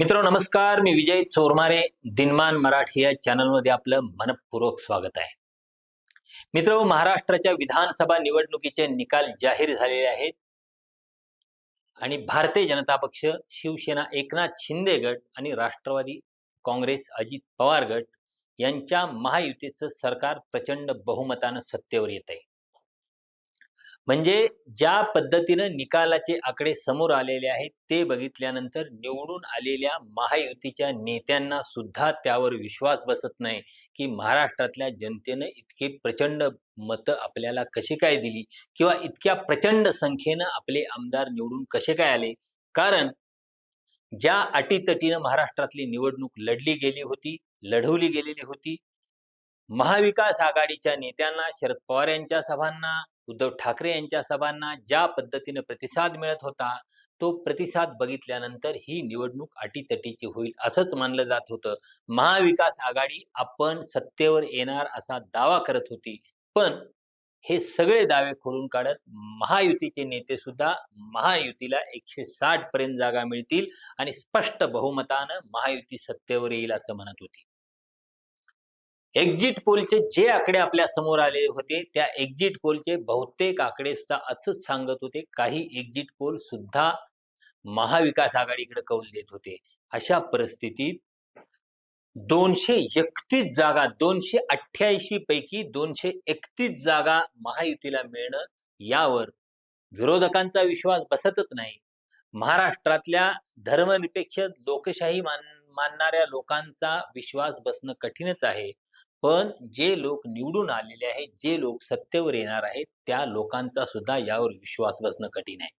मित्र नमस्कार. मी विजय चोरमारे दिनमान मराठी या चॅनलमध्ये आपलं मनपूर्वक स्वागत आहे. मित्र महाराष्ट्राच्या विधानसभा निवडणुकीचे निकाल जाहीर झालेले आहेत. आणि भारतीय जनता पक्ष शिवसेना एकनाथ शिंदे गट आणि राष्ट्रवादी काँग्रेस अजित पवार गट यांच्या महायुतीचं सरकार प्रचंड बहुमतानं सत्तेवर येत आहे म्हणजे ज्या पद्धतीनं निकालाचे आकडे समोर आलेले आहेत ते बघितल्यानंतर निवडून आलेल्या महायुतीच्या नेत्यांना सुद्धा त्यावर विश्वास बसत नाही की महाराष्ट्रातल्या जनतेनं इतके प्रचंड मतं आपल्याला कशी काय दिली? किंवा इतक्या प्रचंड संख्येनं आपले आमदार निवडून कसे काय आले? कारण ज्या अटीतटीनं महाराष्ट्रातली निवडणूक लढली गेली होती लढवली गेलेली होती महाविकास आघाडीच्या नेत्यांना शरद पवार यांच्या सभांना उद्धव ठाकरे यांच्या सभांना ज्या पद्धतीने प्रतिसाद मिळत होता तो प्रतिसाद बघितल्यानंतर ही निवडणूक अटीतटीची होईल असंच मानलं जात होतं. महाविकास आघाडी आपण सत्तेवर येणार असा दावा करत होती पण हे सगळे दावे खोडून काढत महायुतीचे नेते सुद्धा महायुतीला एकशे साठ पर्यंत जागा मिळतील आणि स्पष्ट बहुमतानं महायुती सत्तेवर येईल असं म्हणत होती. एक्झिट पोलचे जे आकडे आपल्यासमोर आले होते त्या एक्झिट पोलचे बहुतेक आकडे सुद्धा असंच सांगत होते. काही एक्झिट पोल सुद्धा महाविकास आघाडीकडे कौल देत होते. अशा परिस्थितीत दोनशे एकतीस जागा दोनशे अठ्ठ्याऐंशी पैकी दोनशे एकतीस जागा महायुतीला मिळणं यावर विरोधकांचा विश्वास बसतच नाही. महाराष्ट्रातल्या धर्मनिरपेक्ष लोकशाही मान मानणाऱ्या लोकांचा विश्वास बसणं कठीणच आहे. पण जे लोक निवडून आलेले आहेत जे लोक सत्तेवर येणार आहेत त्या लोकांचा सुद्धा यावर विश्वास बसणं कठीण आहे.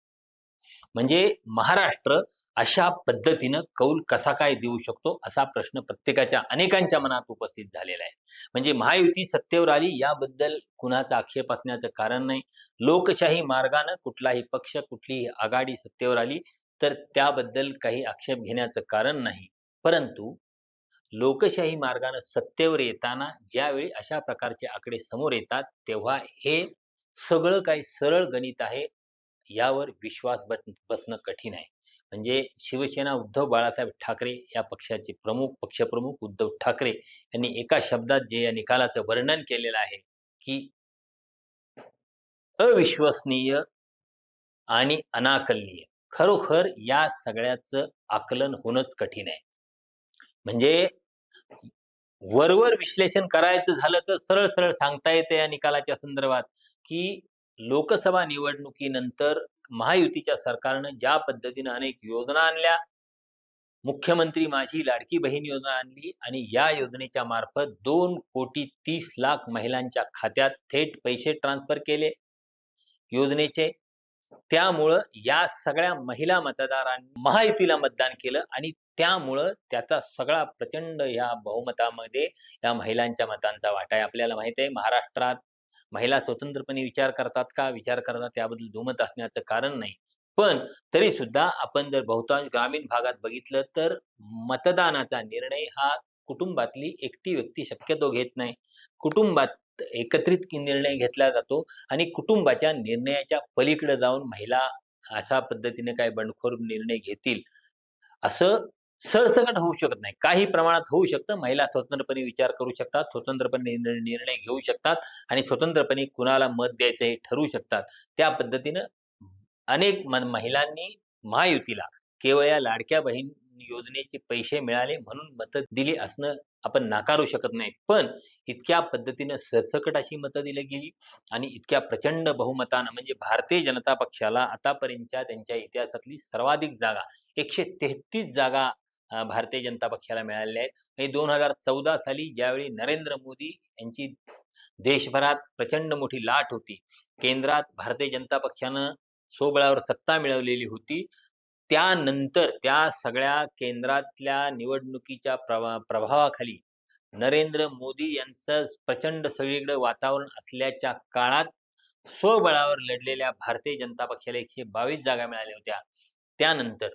म्हणजे महाराष्ट्र अशा पद्धतीनं कौल कसा काय देऊ शकतो असा प्रश्न प्रत्येकाच्या अनेकांच्या मनात उपस्थित झालेला आहे. म्हणजे महायुती सत्तेवर आली याबद्दल कुणाचा आक्षेप असण्याचं कारण नाही. लोकशाही मार्गानं कुठलाही पक्ष कुठलीही आघाडी सत्तेवर आली तर त्याबद्दल काही आक्षेप घेण्याचं कारण नाही. परंतु लोकशाही मार्गानं सत्तेवर येताना ज्यावेळी अशा प्रकारचे आकडे समोर येतात तेव्हा हे सगळं काही सरळ गणित आहे यावर विश्वास बसणं कठीण आहे. म्हणजे शिवसेना उद्धव बाळासाहेब ठाकरे या पक्षाचे प्रमुख पक्षप्रमुख उद्धव ठाकरे यांनी एका शब्दात जे या निकालाचं वर्णन केलेलं आहे की अविश्वसनीय आणि अनाकलनीय. खरोखर या सगळ्याचं आकलन होणंच कठीण आहे. म्हणजे वरवर विश्लेषण करायचं झालं तर सरळ सरळ सांगता येते या निकालाच्या संदर्भात की लोकसभा निवडणुकीनंतर महायुतीच्या सरकारनं ज्या पद्धतीनं अनेक योजना आणल्या मुख्यमंत्री माझी लाडकी बहीण योजना आणली आणि या योजनेच्या मार्फत दोन कोटी तीस लाख महिलांच्या खात्यात थेट पैसे ट्रान्सफर केले योजनेचे. त्यामुळं या सगळ्या महिला मतदारांनी महायुतीला मतदान केलं आणि त्यामुळं त्याचा सगळा प्रचंड या बहुमतामध्ये या महिलांच्या मतांचा वाटा आहे. आपल्याला माहीत आहे महाराष्ट्रात महिला स्वतंत्रपणे विचार करतात का? विचार करतात त्याबद्दल दुमत असण्याचं कारण नाही. पण तरी सुद्धा आपण जर बहुतांश ग्रामीण भागात बघितलं तर मतदानाचा निर्णय हा कुटुंबातली एकटी व्यक्ती शक्यतो घेत नाही. कुटुंबात एकत्रित निर्णय घेतला जातो आणि कुटुंबाच्या निर्णयाच्या पलीकडे जाऊन महिला अशा पद्धतीने काय बंडखोर निर्णय घेतील. असं सरसकट होऊ शकत नाही. काही प्रमाणात होऊ शकतं. महिला स्वतंत्रपणे विचार करू शकतात स्वतंत्रपणे निर्णय निर्णय घेऊ शकतात आणि स्वतंत्रपणे कुणाला मत द्यायचं हे ठरवू शकतात. त्या पद्धतीनं अनेक महिलांनी महायुतीला केवळ या लाडक्या बहीण योजनेचे पैसे मिळाले म्हणून मतं दिली असणं आपण नाकारू शकत नाही. पण इतक्या पद्धतीनं सरसकट अशी मतं दिली गेली आणि इतक्या प्रचंड बहुमतानं म्हणजे भारतीय जनता पक्षाला आतापर्यंतच्या त्यांच्या इतिहासातली सर्वाधिक जागा एकशे तेहतीस जागा भारतीय जनता पक्षाला मिळालेल्या आहेत. हे दोन हजार चौदा साली ज्यावेळी नरेंद्र मोदी यांची देशभरात प्रचंड मोठी लाट होती केंद्रात भारतीय जनता पक्षानं सोबळावर सत्ता मिळवलेली होती त्यानंतर त्या सगळ्या केंद्रातल्या निवडणुकीच्या प्रभा प्रभावाखाली नरेंद्र मोदी यांचं प्रचंड सगळीकडे वातावरण असल्याच्या काळात स्वबळावर लढलेल्या भारतीय जनता पक्षाला एकशे बावीस जागा मिळाल्या होत्या. त्यानंतर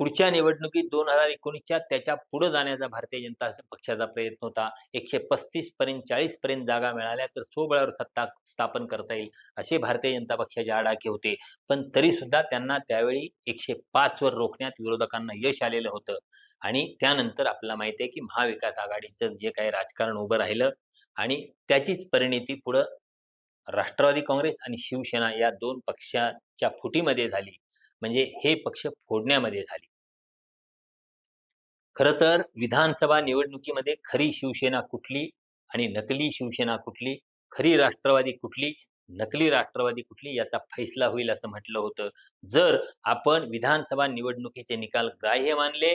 पुढच्या निवडणुकीत दोन हजार एकोणीसच्या त्याच्या पुढे जाण्याचा भारतीय जनता पक्षाचा प्रयत्न होता. एकशे पस्तीस पर्यंत चाळीस पर्यंत जागा मिळाल्या तर सोबळावर सत्ता स्थापन करता येईल असे भारतीय जनता पक्षाचे आडाखे होते. पण तरी सुद्धा त्यांना त्यावेळी एकशे पाच वर रोखण्यात विरोधकांना यश आलेलं होतं. आणि त्यानंतर आपल्याला माहिती आहे की महाविकास आघाडीचं जे काही राजकारण उभं राहिलं आणि त्याचीच परिणिती पुढं राष्ट्रवादी काँग्रेस आणि शिवसेना या दोन पक्षाच्या फुटीमध्ये झाली. म्हणजे हे पक्ष फोडण्यामध्ये झाली. खर तर विधानसभा निवडणुकीमध्ये खरी शिवसेना कुठली आणि नकली शिवसेना कुठली खरी राष्ट्रवादी कुठली नकली राष्ट्रवादी कुठली याचा फैसला होईल असं म्हटलं होतं. जर आपण विधानसभा निवडणुकीचे निकाल ग्राह्य मानले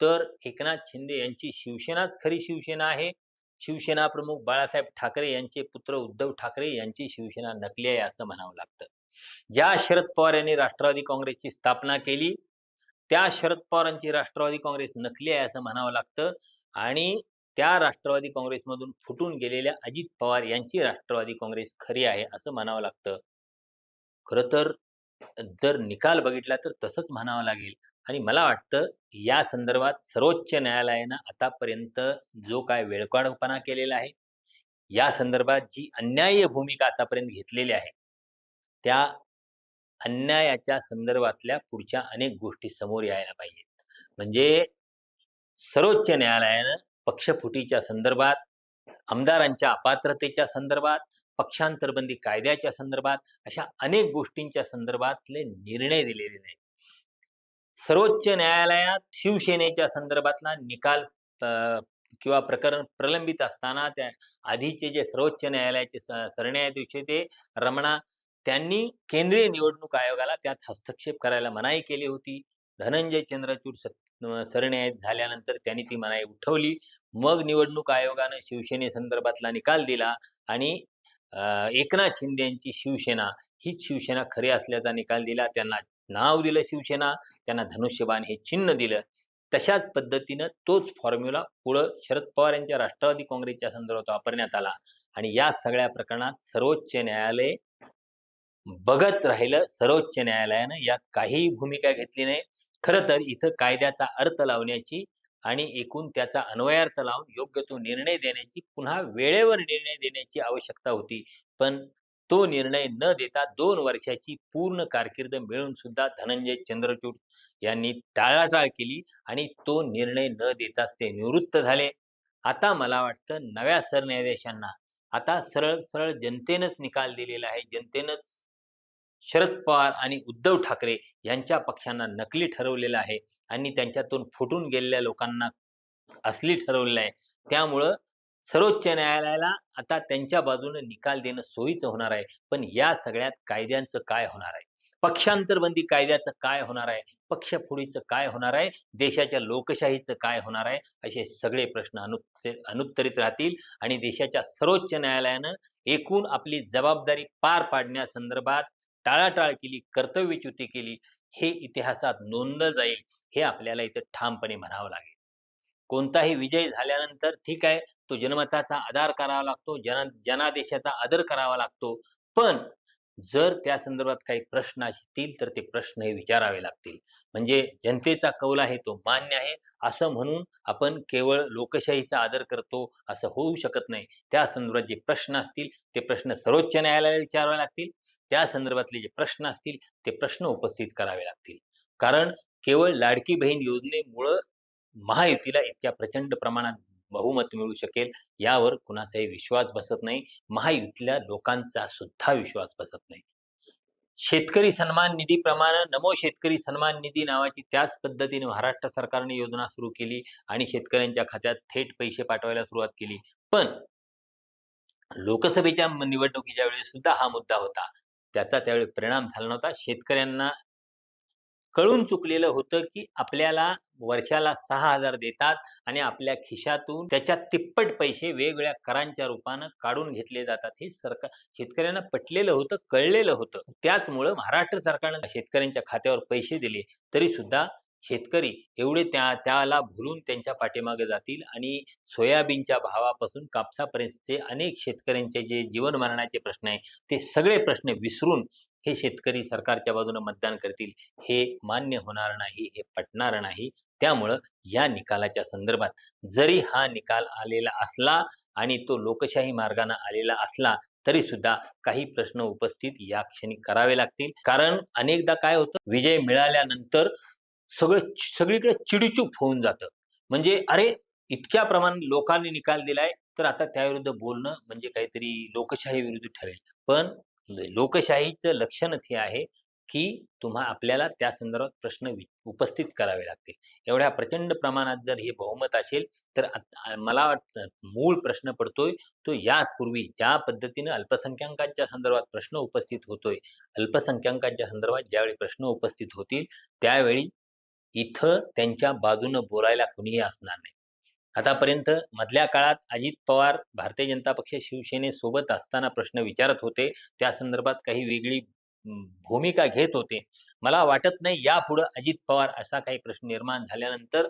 तर एकनाथ शिंदे यांची शिवसेनाच खरी शिवसेना आहे. शिवसेना प्रमुख बाळासाहेब ठाकरे यांचे पुत्र उद्धव ठाकरे यांची शिवसेना नकली आहे असं म्हणावं लागतं. ज्या शरद पवार यांनी राष्ट्रवादी काँग्रेसची स्थापना केली त्या शरद पवारांची राष्ट्रवादी काँग्रेस नकली आहे असं म्हणावं लागतं. आणि त्या राष्ट्रवादी काँग्रेसमधून फुटून गेलेल्या अजित पवार यांची राष्ट्रवादी काँग्रेस खरी आहे असं म्हणावं लागतं. खरं तर जर निकाल बघितला तर तसंच म्हणावं लागेल. आणि मला वाटतं या संदर्भात सर्वोच्च न्यायालयानं आतापर्यंत जो काय वेळकाडपणा केलेला आहे या संदर्भात जी अन्याय्य भूमिका आतापर्यंत घेतलेली आहे त्या अन्यायाच्या संदर्भातल्या पुढच्या अनेक गोष्टी समोर यायला पाहिजेत. म्हणजे सर्वोच्च न्यायालयानं पक्षफुटीच्या संदर्भात आमदारांच्या अपात्रतेच्या संदर्भात पक्षांतरबंदी कायद्याच्या संदर्भात अशा अनेक गोष्टींच्या संदर्भातले निर्णय दिलेले नाहीत. सर्वोच्च न्यायालयात शिवसेनेच्या संदर्भातला निकाल किंवा प्रकरण प्रलंबित असताना त्या आधीचे जे सर्वोच्च न्यायालयाचे सरन्यायाधीश ते रमणा त्यांनी केंद्रीय निवडणूक आयोगाला त्यात हस्तक्षेप करायला मनाई केली होती. धनंजय चंद्रचूड सत- सरन्यायाधीश झाल्यानंतर त्यांनी ती मनाई उठवली. मग निवडणूक आयोगानं शिवसेनेसंदर्भातला निकाल दिला आणि अं, एकनाथ शिंदे यांची शिवसेना हीच शिवसेना खरी असल्याचा निकाल दिला. त्यांना नाव दिलं शिवसेना त्यांना धनुष्यबाण हे चिन्ह दिलं. तशाच पद्धतीनं तोच फॉर्म्युला पुढं शरद पवार यांच्या राष्ट्रवादी काँग्रेसच्या संदर्भात वापरण्यात आला. आणि या सगळ्या प्रकरणात सर्वोच्च न्यायालय बघत राहिलं सर्वोच्च न्यायालयानं यात काहीही भूमिका घेतली नाही. खरं तर इथं कायद्याचा अर्थ लावण्याची आणि एकूण त्याचा अन्वयार्थ लावून योग्य तो निर्णय देण्याची पुन्हा वेळेवर निर्णय देण्याची आवश्यकता होती. पण तो निर्णय न देता दोन वर्षाची पूर्ण कारकीर्द मिळून सुद्धा धनंजय चंद्रचूड यांनी टाळाटाळ केली आणि तो निर्णय न देताच ते निवृत्त झाले. आता मला वाटतं नव्या सरन्यायाधीशांना आता सरळ सरळ जनतेनंच निकाल दिलेला आहे. जनतेनंच शरद पवार आणि उद्धव ठाकरे यांच्या पक्षांना नकली ठरवलेलं आहे आणि त्यांच्यातून फुटून गेलेल्या लोकांना असली ठरवलेलं आहे. त्यामुळं सर्वोच्च न्यायालयाला आता त्यांच्या बाजूने निकाल देणं सोयीचं होणार आहे. पण या सगळ्यात कायद्यांचं काय होणार आहे? पक्षांतरबंदी कायद्याचं काय होणार आहे? पक्षफोडीचं काय होणार आहे? देशाच्या लोकशाहीचं काय होणार आहे? असे सगळे प्रश्न अनुत्तर अनुत्तरित राहतील आणि देशाच्या सर्वोच्च न्यायालयानं एकूण आपली जबाबदारी पार पाडण्यासंदर्भात टाळाटाळ केली कर्तव्यच्युती केली हे इतिहासात नोंदलं जाईल हे आपल्याला इथं ठामपणे म्हणावं लागेल. कोणताही विजय झाल्यानंतर ठीक आहे तो जनमताचा आधार करावा लागतो जन जनादेशाचा आदर करावा लागतो. पण जर त्या संदर्भात काही प्रश्न असतील तर ते प्रश्न हे विचारावे लागतील. म्हणजे जनतेचा कौल आहे तो मान्य आहे. असं म्हणून आपण केवळ लोकशाहीचा आदर करतो असं होऊ शकत नाही. त्या संदर्भात जे प्रश्न असतील ते प्रश्न सर्वोच्च न्यायालयाला विचारावे लागतील. त्या संदर्भातले जे प्रश्न असतील ते प्रश्न उपस्थित करावे लागतील. कारण केवळ लाडकी बहीण योजनेमुळं महायुतीला इतक्या प्रचंड प्रमाणात बहुमत मिळू शकेल यावर कुणाचाही विश्वास बसत नाही. महायुतीतल्या लोकांचा सुद्धा विश्वास बसत नाही. शेतकरी सन्मान निधीप्रमाणे नमो शेतकरी सन्मान निधी नावाची त्याच पद्धतीने महाराष्ट्र सरकारने योजना सुरू केली आणि शेतकऱ्यांच्या खात्यात थेट पैसे पाठवायला सुरुवात केली. पण लोकसभेच्या निवडणुकीच्या वेळेस सुद्धा हा मुद्दा होता. त्याचा त्यावेळी परिणाम झाला नव्हता. शेतकऱ्यांना कळून चुकलेलं होतं की आपल्याला वर्षाला सहा हजार देतात आणि आपल्या खिशातून त्याच्या तिप्पट पैसे वेगवेगळ्या करांच्या रूपानं काढून घेतले जातात. हे सरकार शेतकऱ्यांना पटलेलं होतं कळलेलं होतं. त्याचमुळं महाराष्ट्र सरकारनं शेतकऱ्यांच्या खात्यावर पैसे दिले. तरी सुद्धा शेतकरी एवढे त्या त्याला भुलून त्यांच्या पाठीमागे जातील आणि सोयाबीनच्या भावापासून कापसापर्यंतचे अनेक शेतकऱ्यांचे जे जीवन मरणाचे प्रश्न आहे ते सगळे प्रश्न विसरून हे शेतकरी सरकारच्या बाजूने मतदान करतील. हे मान्य होणार नाही हे पटणार नाही. त्यामुळं या निकालाच्या संदर्भात जरी हा निकाल आलेला असला आणि तो लोकशाही मार्गाने आलेला असला तरी सुद्धा काही प्रश्न उपस्थित या क्षणी करावे लागतील. कारण अनेकदा काय होतं विजय मिळाल्यानंतर सगळं सगळीकडे चिडीचूप होऊन जातं. म्हणजे अरे इतक्या प्रमाणात लोकांनी निकाल दिलाय तर आता त्याविरुद्ध बोलणं म्हणजे काहीतरी लोकशाही विरुद्ध ठरेल. पण लोकशाहीचं लक्षणच हे आहे की तुम्हा आपल्याला त्या संदर्भात प्रश्न उपस्थित करावे लागतील. एवढ्या प्रचंड प्रमाणात जर हे बहुमत असेल तर मला वाटतं मूळ प्रश्न पडतोय तो यापूर्वी ज्या पद्धतीने अल्पसंख्याकांच्या संदर्भात प्रश्न उपस्थित होतोय अल्पसंख्याकांच्या संदर्भात ज्यावेळी प्रश्न उपस्थित होतील त्यावेळी इथं त्यांच्या बाजूनं बोलायला कुणीही असणार नाही. आतापर्यंत मधल्या काळात अजित पवार भारतीय जनता पक्ष शिवसेनेसोबत असताना प्रश्न विचारत होते. त्या संदर्भात काही वेगळी भूमिका घेत होते. मला वाटत नाही यापुढं अजित पवार असा काही प्रश्न निर्माण झाल्यानंतर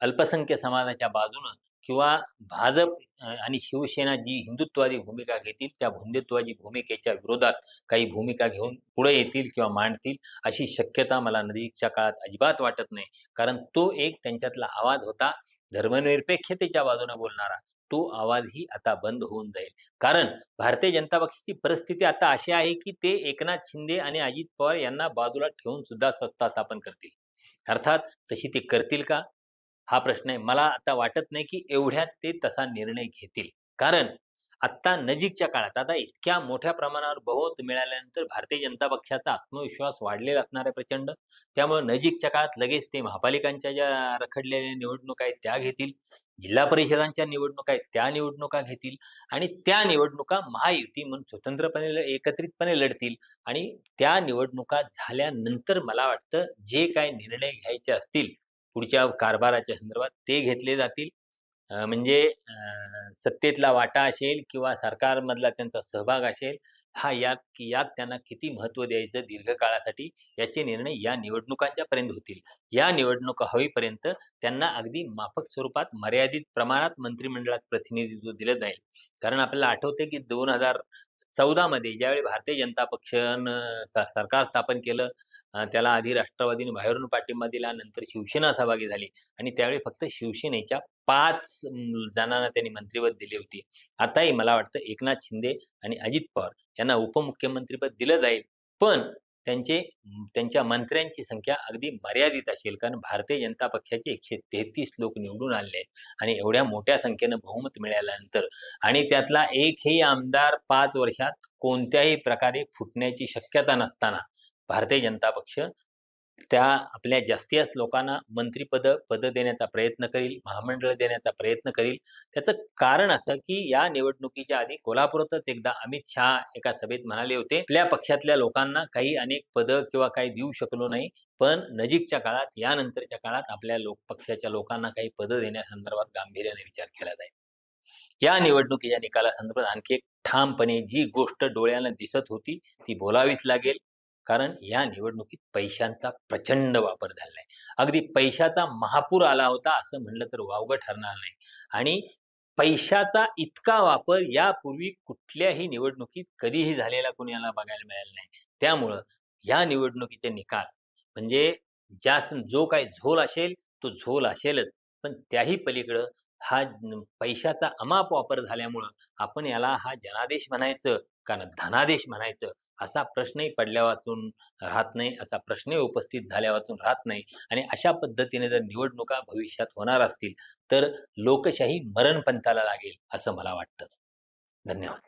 अल्पसंख्य समाजाच्या बाजूनं किंवा भाजप आणि शिवसेना जी हिंदुत्वादी भूमिका घेतील त्या हिंदुत्वादी भूमिकेच्या विरोधात काही भूमिका घेऊन पुढे येतील किंवा मांडतील अशी शक्यता मला नजीकच्या काळात अजिबात वाटत नाही. कारण तो एक त्यांच्यातला आवाज होता धर्मनिरपेक्षतेच्या बाजूने बोलणारा. तो आवाजही आता बंद होऊन जाईल. कारण भारतीय जनता पक्षाची परिस्थिती आता अशी आहे की ते एकनाथ शिंदे आणि अजित पवार यांना बाजूला ठेवून सुद्धा सत्ता स्थापन करतील. अर्थात तशी ते करतील का? हा प्रश्न आहे. मला आता वाटत नाही की एवढ्यात ते तसा निर्णय घेतील. कारण आत्ता नजीकच्या काळात आता इतक्या मोठ्या प्रमाणावर बहुमत मिळाल्यानंतर भारतीय जनता पक्षाचा आत्मविश्वास वाढलेला असणार आहे प्रचंड. त्यामुळे नजीकच्या काळात लगेच ते महापालिकांच्या ज्या रखडलेल्या निवडणुका आहेत त्या घेतील. जिल्हा परिषदांच्या निवडणुका आहेत त्या निवडणुका घेतील. आणि त्या निवडणुका महायुती म्हणून स्वतंत्रपणे एकत्रितपणे लढतील. आणि त्या निवडणुका झाल्यानंतर मला वाटतं जे काय निर्णय घ्यायचे असतील पुढच्या कारभाराच्या संदर्भात ते घेतले जातील. म्हणजे सत्तेतला वाटा असेल किंवा सरकारमधला त्यांचा सहभाग असेल हा यात की यात त्यांना किती महत्त्व द्यायचं दीर्घकाळासाठी याचे निर्णय या निवडणुकांच्या पर्यंत होतील. या निवडणुका होईपर्यंत त्यांना अगदी माफक स्वरूपात मर्यादित प्रमाणात मंत्रिमंडळात प्रतिनिधित्व दिलं जाईल. कारण आपल्याला आठवते की दोन हजार चौदा मध्ये ज्यावेळी भारतीय जनता पक्षानं सरकार स्थापन केलं त्याला आधी राष्ट्रवादीने बाहेरून पाठिंबा दिला नंतर शिवसेना सहभागी झाली आणि त्यावेळी फक्त शिवसेनेच्या पाच जणांना त्यांनी मंत्रिपद दिली होती. आताही मला वाटतं एकनाथ शिंदे आणि अजित पवार यांना उपमुख्यमंत्रीपद दिलं जाईल. पण त्यांचे त्यांच्या मंत्र्यांची संख्या अगदी मर्यादित असेल. कारण भारतीय जनता पक्षाचे एकशे तेहतीस लोक निवडून आले आणि एवढ्या मोठ्या संख्येनं बहुमत मिळाल्यानंतर आणि त्यातला एकही आमदार पाच वर्षात कोणत्याही प्रकारे फुटण्याची शक्यता नसताना भारतीय जनता पक्ष त्या आपल्या जास्तीत जास्त लोकांना मंत्रिपद पद देण्याचा प्रयत्न करील महामंडळ देण्याचा प्रयत्न करील. त्याचं कारण असं की या निवडणुकीच्या आधी कोल्हापुरातच एकदा अमित शहा एका सभेत म्हणाले होते आपल्या पक्षातल्या लोकांना काही अनेक पद किंवा काही देऊ शकलो नाही पण नजीकच्या काळात यानंतरच्या काळात आपल्या लोक पक्षाच्या लोकांना काही पद देण्यासंदर्भात गांभीर्याने विचार केला जाईल. या निवडणुकीच्या निकालासंदर्भात आणखी एक ठामपणे जी गोष्ट डोळ्यानं दिसत होती ती बोलावीच लागेल. कारण या निवडणुकीत पैशांचा प्रचंड वापर झालेला आहे अगदी पैशाचा महापूर आला होता असं म्हणलं तर वावगं ठरणार नाही. आणि पैशाचा इतका वापर यापूर्वी कुठल्याही निवडणुकीत कधीही झालेला कुणाला बघायला मिळाला नाही. त्यामुळं या निवडणुकीचे निकाल म्हणजे ज्या जो काय झोल असेल तो झोल असेलच. पण त्याही पलीकडं हा पैशाचा अमाप वापर झाल्यामुळं आपण याला हा जनादेश म्हणायचं का धनादेश म्हणायचं असा प्रश्नही पडल्या वाचून राहत नाही असा प्रश्नही उपस्थित झाल्या वाचून राहत नाही. आणि अशा पद्धतीने जर निवडणुका भविष्यात होणार असतील तर लोकशाही मरणपंथाला लागेल असं मला वाटतं. धन्यवाद.